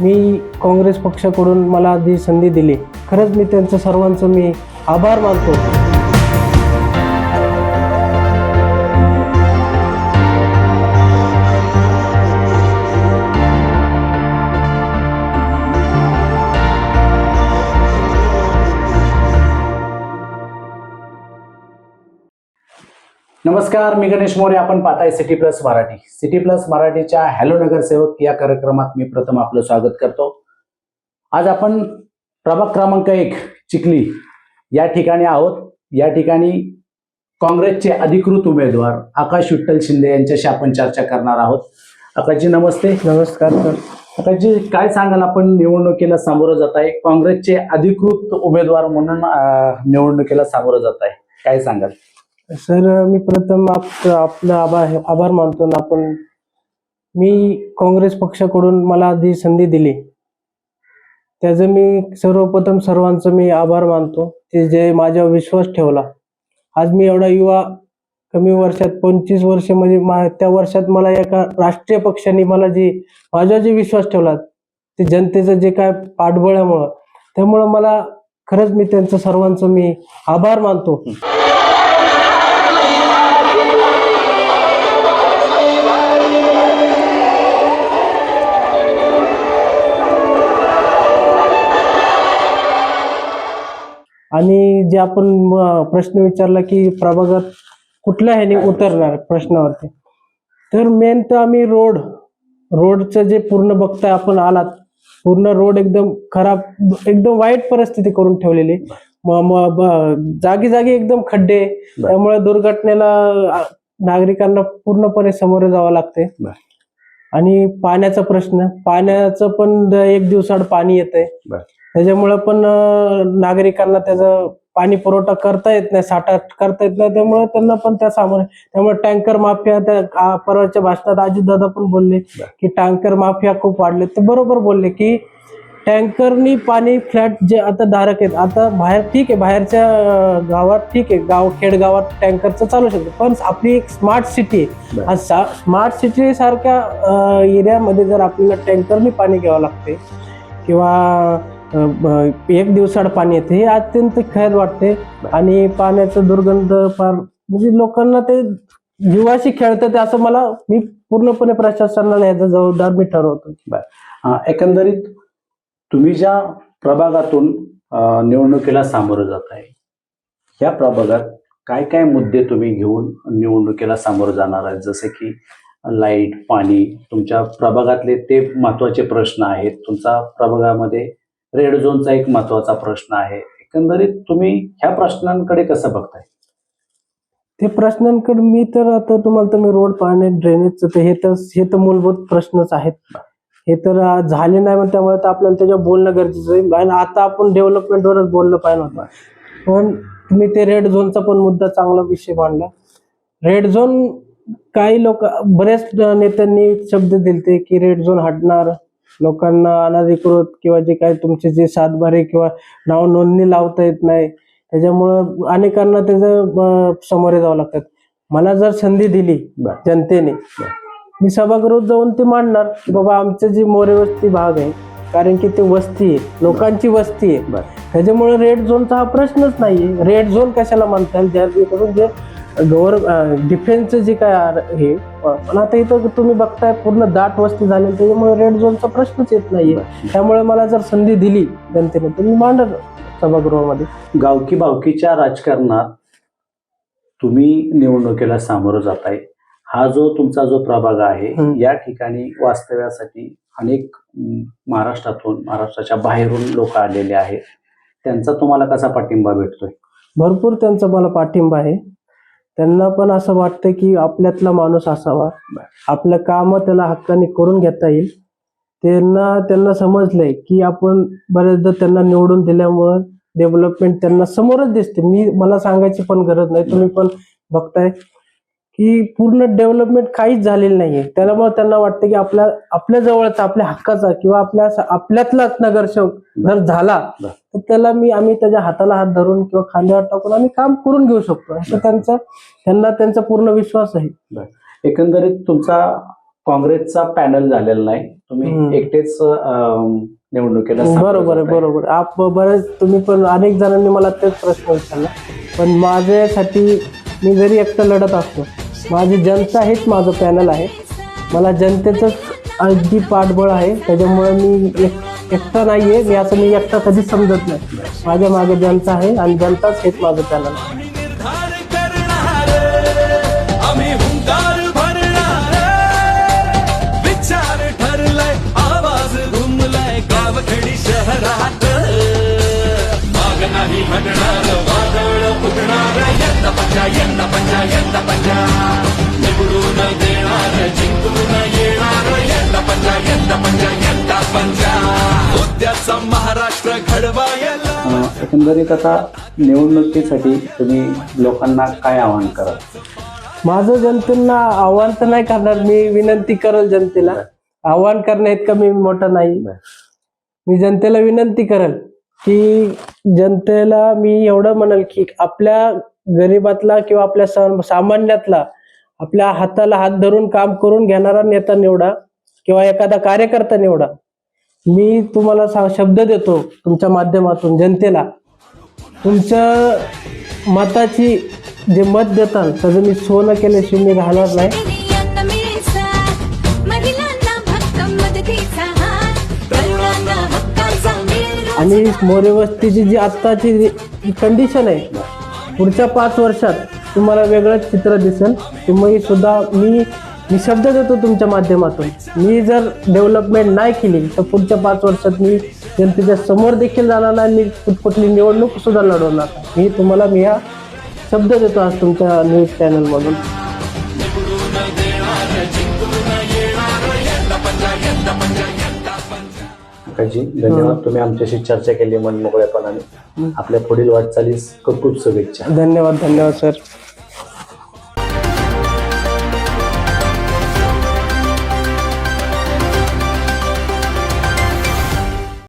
मी काँग्रेस पक्षाकडून मला जी संधी दिली. खरंच मी त्यांचं सर्वांचं मी आभार मानतो. नमस्कार मी गणेश मोरे. आपण पाहताय city plus Marathi. City plus मराठीच्या हॅलो नगरसेवक या कार्यक्रमात मी प्रथम आपलं स्वागत करतो. आज आपण प्रभाग क्रमांक एक चिखली या ठिकाणी आहोत. या ठिकाणी काँग्रेसचे अधिकृत उमेदवार आकाश विठ्ठल शिंदे यांच्याशी आपण चर्चा करणार आहोत. आकाशजी नमस्ते. नमस्कार सर. आकाशजी काय सांगाल? आपण निवडणुकीला सामोरं जात आहे. काँग्रेसचे अधिकृत उमेदवार म्हणून निवडणुकीला सामोरं जात आहे. काय सांगाल? सर मी प्रथम आप आपलं आभार आभार मानतो ना आपण मी काँग्रेस पक्षाकडून मला जी संधी दिली. त्याचं मी सर्वप्रथम सर्वांचं मी आभार मानतो. ते जे माझ्यावर विश्वास ठेवला. आज मी एवढा युवा कमी वर्षात पंचवीस वर्ष म्हणजे मा- त्या वर्षात मला एका राष्ट्रीय पक्षाने मला जी माझा जे विश्वास ठेवला ते जनतेचं जे काय पाठबळामुळं त्यामुळं मला खरंच मी त्यांचं सर्वांचं मी आभार मानतो. आणि जे आपण म, प्रश्न विचारला की प्रभागात कुठल्या ह्याने उतरणार प्रश्नावरती? तर मेन तर आम्ही रोड रोडचं जे पूर्ण बघताय आपण आलात पूर्ण रोड एकदम खराब एकदम वाईट परिस्थिती करून ठेवलेली. जागी जागी एकदम खड्डे. त्यामुळे दुर्घटनेला नागरिकांना पूर्णपणे सामोरे जावं लागते. आणि पाण्याचा प्रश्न पाण्याचं पण एक दिवसाड पाणी येतंय. बर. त्याच्यामुळं पण नागरिकांना त्याचं पाणी पुरवठा करता येत नाही साठा करता येत नाही. त्यामुळे त्यांना पण त्या सामोरे त्यामुळे टँकर माफिया त्या परवाच्या भाषणात अजितदादा पण बोलले. की टँकर माफिया खूप वाढले ते बरोबर बोलले की टँकरनी पाणी फ्लॅट जे आता धारक आहेत आता बाहेर ठीक आहे बाहेरच्या गावात ठीक आहे गाव खेडगावात टँकरचं चालू शकतं. पण आपली एक स्मार्ट सिटी आहे. स्मार्ट सिटी सारख्या एरियामध्ये जर आपल्याला टँकरनी पाणी घ्यावं लागते किंवा एक दिवसाड पाणी येते. हे अत्यंत खैर वाटते. आणि पाण्याचं दुर्गंध फार म्हणजे लोकांना ते जीवाशी खेळतं ते असं मला मी पूर्णपणे प्रशासनाला याचा जबाबदार मी ठरवतो. एकंदरीत तुम्ही ज्या प्रभागातून निवडणुकीला सामोरं जात आहे या प्रभागात काय काय मुद्दे तुम्ही घेऊन निवडणुकीला सामोरं जाणार आहेत जसे की लाइट पाणी तुमच्या प्रभागातले ते महत्त्वाचे प्रश्न आहेत. तुमचा प्रभागामध्ये रेड झोनचा एक महत्त्वाचा प्रश्न आहे. एकंदरीत तुम्ही ह्या प्रश्नांकडे कसं बघताय? ते प्रश्नांकडे मी तर आता तुम्हाला तर मी रोड पाणी ड्रेनेजचं तर हे तर हे तर मूलभूत प्रश्नच आहेत. हे तर झाले नाही मग त्यामुळे तर आपल्याला त्याच्यावर बोलणं गरजेचं आहे. आणि आता आपण डेव्हलपमेंटवरच बोललं पाहिजे होतं पण तुम्ही ते रेड झोनचा पण मुद्दा चांगला विषय मांडला. रेड झोन काही लोक बऱ्याच नेत्यांनी शब्द दिले की रेड झोन हटणार. लोकांना अनधिकृत किंवा जे काही तुमचे जे सातबारे किंवा नाव नोंदणी लावता येत नाही त्याच्यामुळं अनेकांना त्याचं सामोरे जावं लागतात मला जर संधी दिली. जनतेने मी सभागृहात जाऊन ते मांडणार की बाबा आमचं जी मोरे वस्ती भाग आहे कारण की ते वस्ती आहे लोकांची वस्ती आहे. त्याच्यामुळे रेड झोनचा हा प्रश्नच नाहीये रेड झोन कशाला म्हणता येईल ज्याकडून जे गव्हर डिफेन्सचं जे काय हे पण आता इथं तुम्ही बघताय पूर्ण दाट वस्ती झाली त्याच्यामुळे रेड झोनचा प्रश्नच येत नाहीये. त्यामुळे मला जर संधी दिली जनतेने तर मी मांडर सभागृहामध्ये. गावकी बावकीच्या राजकारणात तुम्ही निवडणुकीला सामोरं जाताय. हा जो तुमचा जो प्रभाग आहे. या ठिकाणी वास्तव्यासाठी अनेक महाराष्ट्रातून महाराष्ट्राच्या बाहेरून लोक आलेले आहेत. त्यांचा तुम्हाला कसा पाठिंबा भेटतोय? भरपूर त्यांचा मला पाठिंबा आहे. त्यांना पण असं वाटतं की आपल्यातला माणूस असावा. आपलं काम त्याला हक्काने करून घेता येईल. त्यांना त्यांना समजलंय की आपण बऱ्याचदा त्यांना निवडून दिल्यामुळं डेव्हलपमेंट त्यांना समोरच दिसते. मी मला सांगायची पण गरज नाही. तुम्ही पण बघताय. की पूर्ण डेव्हलपमेंट काहीच झालेलं नाहीये त्यामुळे त्यांना वाटतं की आपल्या आपल्या जवळचा आपल्या हक्काचा किंवा आपल्या आपल्यातलाच नगरसेवक जर झाला. तर त्याला मी आम्ही त्याच्या हाताला हात धरून किंवा खांद्यावर टाकून आम्ही काम करून घेऊ शकतो असं त्यांचा त्यांना त्यांचा पूर्ण विश्वास आहे एकंदरीत तुमचा काँग्रेसचा पॅनल झालेला नाही. तुम्ही एकटेच निवडणुकीला बरोबर आहे. बरोबर. आप बरेच तुम्ही पण अनेक जणांनी मला तेच प्रश्न विचारला पण माझ्यासाठी मी जरी एकटं लढत असतो माझी जनता हेच माझं पॅनल आहे. मला जनतेचंच अगदी पाठबळ आहे. त्याच्यामुळे मी एक एकटा नाही आहे मी असं मी एकटा कधीच समजत नाही. माझ्या मागे जनता आहे आणि जनताच हेच माझं पॅनल आहे. नाही हटणार वादळ यंदा यंदा यंदा एकंदरीत आता निवडणुकीसाठी तुम्ही लोकांना काय आवाहन कराल? माझं जनतेला आव्हान तर नाही करणार मी विनंती करेल जनतेला. आव्हान करण्या इतकं मी मोठं नाही. मी जनतेला विनंती करेल की जनतेला मी एवढं म्हणेल की आपल्या गरीबातला किंवा आपल्या साम- सामान्यातला आपल्या हाताला हात धरून काम करून घेणारा नेता निवडा किंवा एखादा कार्यकर्ता निवडा. मी तुम्हाला शब्द देतो तुमच्या माध्यमातून जनतेला. तुमच्या मताची जे मत देताल त्याचं मी सोनं केल्याशिवाय मी राहणार नाही. आणि मोरेवस्तीची जी आत्ताची कंडिशन आहे पुढच्या पाच वर्षात तुम्हाला वेगळंच चित्र दिसेल. तुम्ही सुद्धा मी मी शब्द देतो तुमच्या माध्यमातून. मी जर डेव्हलपमेंट नाही केली तर पुढच्या पाच वर्षात मी जनतेच्या समोर देखील जाणार नाही आणि मी कुठली निवडणूक सुद्धा लढवणार. मी तुम्हाला मी हा शब्द देतो आज तुमच्या न्यूज चॅनलमधून काकाजी धन्यवाद. तुम्ही आमच्याशी चर्चा केली मन मोकळेपणाने आपल्या पुढील वाटचालीस खूप खूप शुभेच्छा. धन्यवाद धन्यवाद सर